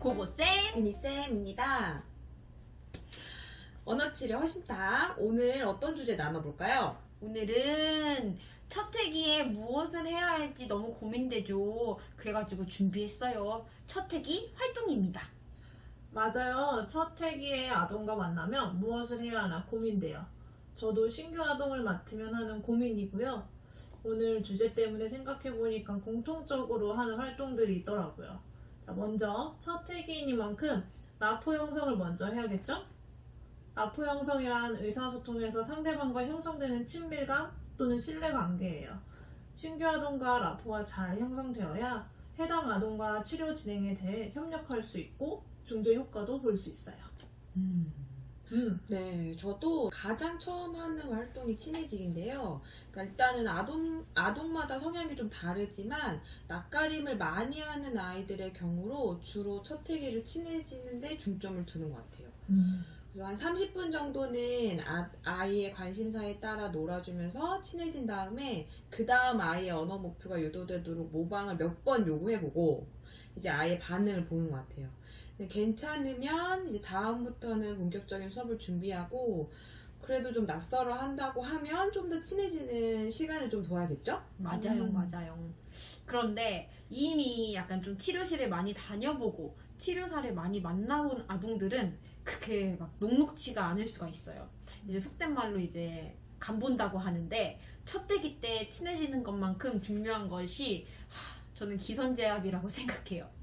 고고쌤 제니쌤입니다. 언어치료 허심탄 오늘 어떤 주제 나눠볼까요? 오늘은 첫 회기에 무엇을 해야 할지 너무 고민되죠 그래가지고 준비했어요 첫 회기 활동입니다 맞아요. 첫 회기에 아동과 만나면 무엇을 해야 하나 고민돼요. 저도 신규 아동을 맡으면 하는 고민이고요. 오늘 주제 때문에 생각해보니까 공통적으로 하는 활동들이 있더라고요. 자, 먼저 첫 회기이니만큼 라포 형성을 먼저 해야겠죠? 라포 형성이란 의사소통에서 상대방과 형성되는 친밀감 또는 신뢰관계예요. 신규 아동과 라포가 잘 형성되어야 해당 아동과 치료 진행에 대해 협력할 수 있고 중재 효과도 볼 수 있어요. 음, 네, 저도 가장 처음 하는 활동이 친해지기인데요. 그러니까 일단은 아동, 아동마다 성향이 좀 다르지만 낯가림을 많이 하는 아이들의 경우로 주로 첫 회기를 친해지는데 중점을 두는 것 같아요. 그래서 한 30분 정도는 아, 이의 관심사에 따라 놀아주면서 친해진 다음에 그 다음 아이의 언어 목표가 유도되도록 모방을 몇 번 요구해보고 이제 아이의 반응을 보는 것 같아요. 근데 괜찮으면 이제 다음부터는 본격적인 수업을 준비하고 그래도 좀 낯설어 한다고 하면 좀 더 친해지는 시간을 좀 둬야겠죠? 맞아요 음. 맞아요 그런데 이미 약간 좀 치료실에 많이 다녀보고 치료사를 많이 만나본 아동들은 그렇게 막 녹록치가 않을 수가 있어요 이제 속된 말로 이제 간 본다고 하는데 첫 회기 때 친해지는 것만큼 중요한 것이 하, 저는 기선제압이라고 생각해요.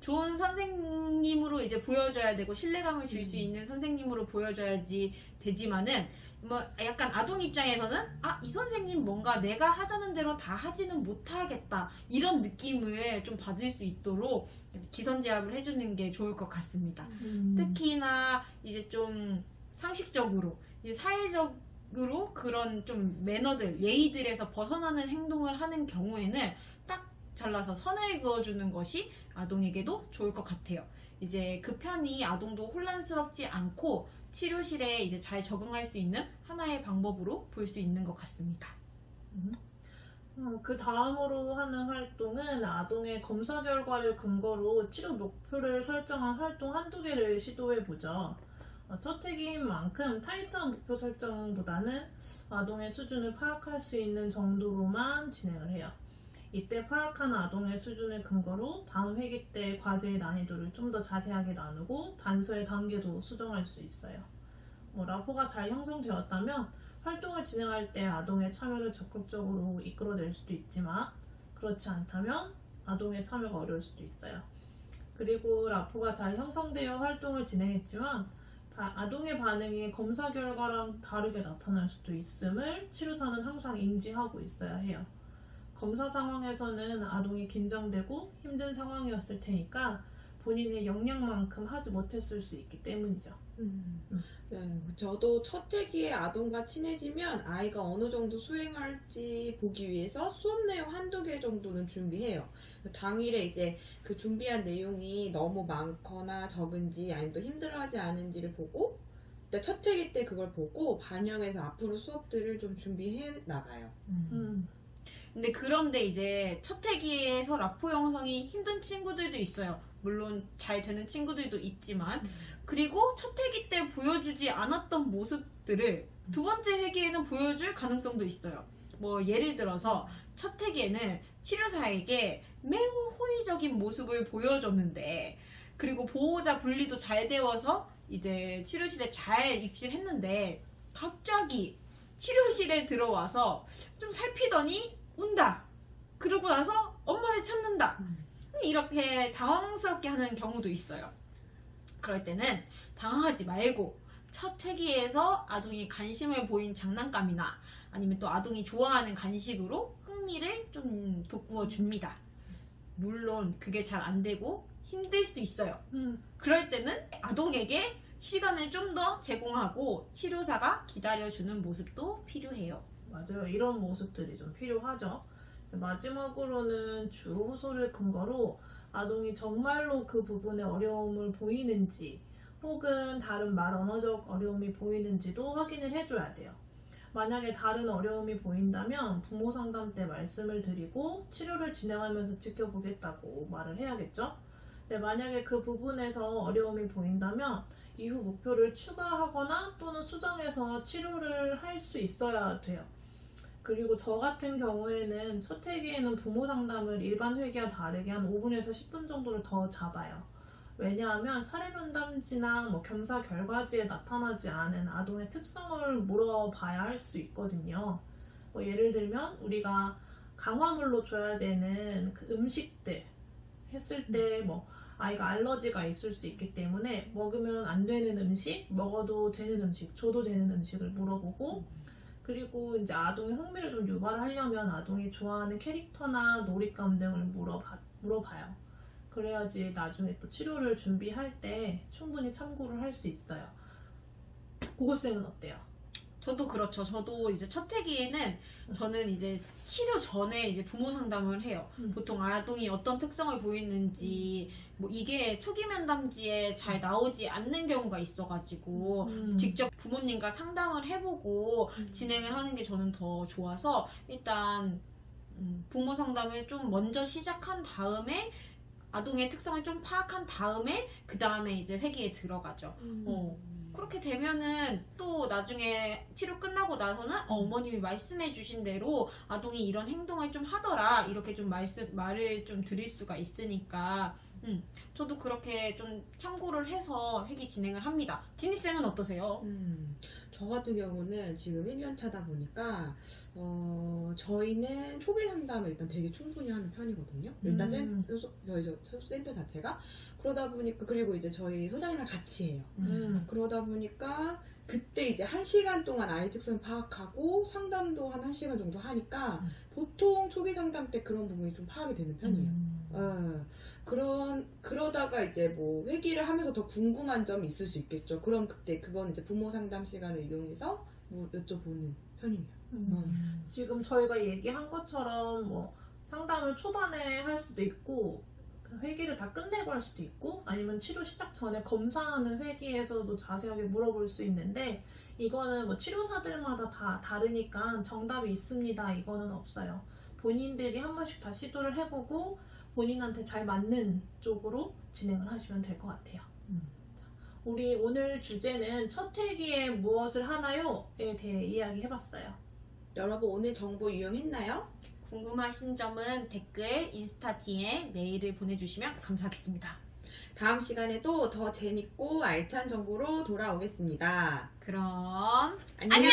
좋은 선생님으로 이제 보여줘야 되고 신뢰감을 줄수 음. 있는 선생님으로 보여줘야지 되지만은 뭐 약간 아동 입장에서는 아 이 선생님 뭔가 내가 하자는 대로 다 하지는 못하겠다 이런 느낌을 좀 받을 수 있도록 기선제압을 해주는 게 좋을 것 같습니다. 음. 특히나 이제 좀 상식적으로 이제 사회적 으로 그런 좀 매너들 예의들에서 벗어나는 행동을 하는 경우에는 딱 잘라서 선을 그어주는 것이 아동에게도 좋을 것 같아요. 이제 그 편이 아동도 혼란스럽지 않고 치료실에 이제 잘 적응할 수 있는 하나의 방법으로 볼 수 있는 것 같습니다. 어, 그 다음으로 하는 활동은 아동의 검사 결과를 근거로 치료 목표를 설정한 활동 한두 개를 시도해 보죠. 어, 첫 회기인 만큼 타이트한 목표 설정보다는 아동의 수준을 파악할 수 있는 정도로만 진행을 해요. 이때 파악한 아동의 수준을 근거로 다음 회기 때 과제의 난이도를 좀 더 자세하게 나누고 단서의 단계도 수정할 수 있어요. 뭐, 라포가 잘 형성되었다면 활동을 진행할 때 아동의 참여를 적극적으로 이끌어낼 수도 있지만 그렇지 않다면 아동의 참여가 어려울 수도 있어요. 그리고 라포가 잘 형성되어 활동을 진행했지만 바- 아동의 반응이 검사 결과랑 다르게 나타날 수도 있음을 치료사는 항상 인지하고 있어야 해요. 검사 상황에서는 아동이 긴장되고 힘든 상황이었을 테니까 본인의 역량만큼 하지 못했을 수 있기 때문이죠. 네, 저도 첫 회기에 아동과 친해지면 아이가 어느 정도 수행할지 보기 위해서 수업 내용 한두 개 정도는 준비해요. 당일에 이제 그 준비한 내용이 너무 많거나 적은지 아니면 또 힘들어하지 않은지를 보고 첫 회기 때 그걸 보고 반영해서 앞으로 수업들을 좀 준비해 나가요. 음. 근데 그런데 이제 첫 회기에서 라포 형성이 힘든 친구들도 있어요. 물론 잘 되는 친구들도 있지만 그리고 첫 회기 때 보여주지 않았던 모습들을 두 번째 회기에는 보여줄 가능성도 있어요. 뭐 예를 들어서 첫 회기에는 치료사에게 매우 호의적인 모습을 보여줬는데 그리고 보호자 분리도 잘 되어서 이제 치료실에 잘 입실했는데 갑자기 치료실에 들어와서 좀 살피더니 운다. 그러고 나서 엄마를 찾는다. 이렇게 당황스럽게 하는 경우도 있어요. 그럴 때는 당황하지 말고 첫 회기에서 아동이 관심을 보인 장난감이나 아니면 또 아동이 좋아하는 간식으로 흥미를 좀 돋구어 줍니다. 물론 그게 잘 안 되고 힘들 수 있어요. 음. 그럴 때는 아동에게 시간을 좀 더 제공하고 치료사가 기다려주는 모습도 필요해요. 맞아요. 이런 모습들이 좀 필요하죠. 마지막으로는 주 호소를 근거로 아동이 정말로 그 부분에 어려움을 보이는지 혹은 다른 말 언어적 어려움이 보이는지도 확인을 해줘야 돼요. 만약에 다른 어려움이 보인다면 부모 상담 때 말씀을 드리고 치료를 진행하면서 지켜보겠다고 말을 해야겠죠. 네, 만약에 그 부분에서 어려움이 보인다면 이후 목표를 추가하거나 또는 수정해서 치료를 할 수 있어야 돼요. 그리고 저 같은 경우에는 첫 회기에는 부모 상담을 일반 회기와 다르게 한 5분에서 10분 정도를 더 잡아요. 왜냐하면 사례 면담지나 뭐 겸사 결과지에 나타나지 않은 아동의 특성을 물어봐야 할 수 있거든요. 뭐 예를 들면 우리가 강화물로 줘야 되는 그 음식들 했을 때 뭐 아이가 알러지가 있을 수 있기 때문에 먹으면 안 되는 음식, 먹어도 되는 음식, 줘도 되는 음식을 물어보고 그리고 이제 아동의 흥미를 좀 유발하려면 아동이 좋아하는 캐릭터나 놀잇감 등을 물어봐, 물어봐요. 그래야지 나중에 또 치료를 준비할 때 충분히 참고를 할 수 있어요. 고고쌤은 어때요? 저도 그렇죠. 저도 이제 첫 해기에는 저는 이제 치료 전에 이제 부모 상담을 해요. 음. 보통 아동이 어떤 특성을 보이는지 뭐 이게 초기 면담지에 잘 나오지 않는 경우가 있어가지고 음. 직접 부모님과 상담을 해보고 음. 진행을 하는 게 저는 더 좋아서 일단 음, 부모 상담을 좀 먼저 시작한 다음에 아동의 특성을 좀 파악한 다음에 그 다음에 이제 회기에 들어가죠. 어. 그렇게 되면은 또 나중에 치료 끝나고 나서는 어, 어머님이 말씀해 주신 대로 아동이 이런 행동을 좀 하더라 이렇게 좀 말씀 말을 좀 드릴 수가 있으니까 음, 저도 그렇게 좀 참고를 해서 회기 진행을 합니다. 디니 쌤은 어떠세요? 음, 저 같은 경우는 지금 1년 차다 보니까 어, 저희는 초기 상담을 일단 되게 충분히 하는 편이거든요. 일단 음. 센, 소- 저희 저 센터 자체가 그러다 보니까 그리고 이제 저희 소장이랑 같이 해요. 음. 그러다 보니까 그때 이제 한 시간 동안 아이 특성 파악하고 상담도 한한 시간 정도 하니까 음. 보통 초기 상담 때 그런 부분이 좀 파악이 되는 편이에요. 음. 어, 그런 그러다가 이제 뭐 회기를 하면서 더 궁금한 점이 있을 수 있겠죠. 그럼 그때 그건 이제 부모 상담 시간을 이용해서 뭐 여쭤보는 편이에요. 음. 지금 저희가 얘기한 것처럼 뭐 상담을 초반에 할 수도 있고 그 회기를 다 끝내고 할 수도 있고 아니면 치료 시작 전에 검사하는 회기에서도 자세하게 물어볼 수 있는데 이거는 뭐 치료사들마다 다 다르니까 정답이 있습니다 이거는 없어요 본인들이 한 번씩 다 시도를 해보고 본인한테 잘 맞는 쪽으로 진행을 하시면 될 것 같아요 자, 우리 오늘 주제는 첫 회기에 무엇을 하나요?에 대해 이야기해봤어요 여러분 오늘 정보 유용했나요? 궁금하신 점은 댓글, 인스타 DM, 메일을 보내주시면 감사하겠습니다. 다음 시간에도 더 재밌고 알찬 정보로 돌아오겠습니다. 그럼 안녕! 안녕!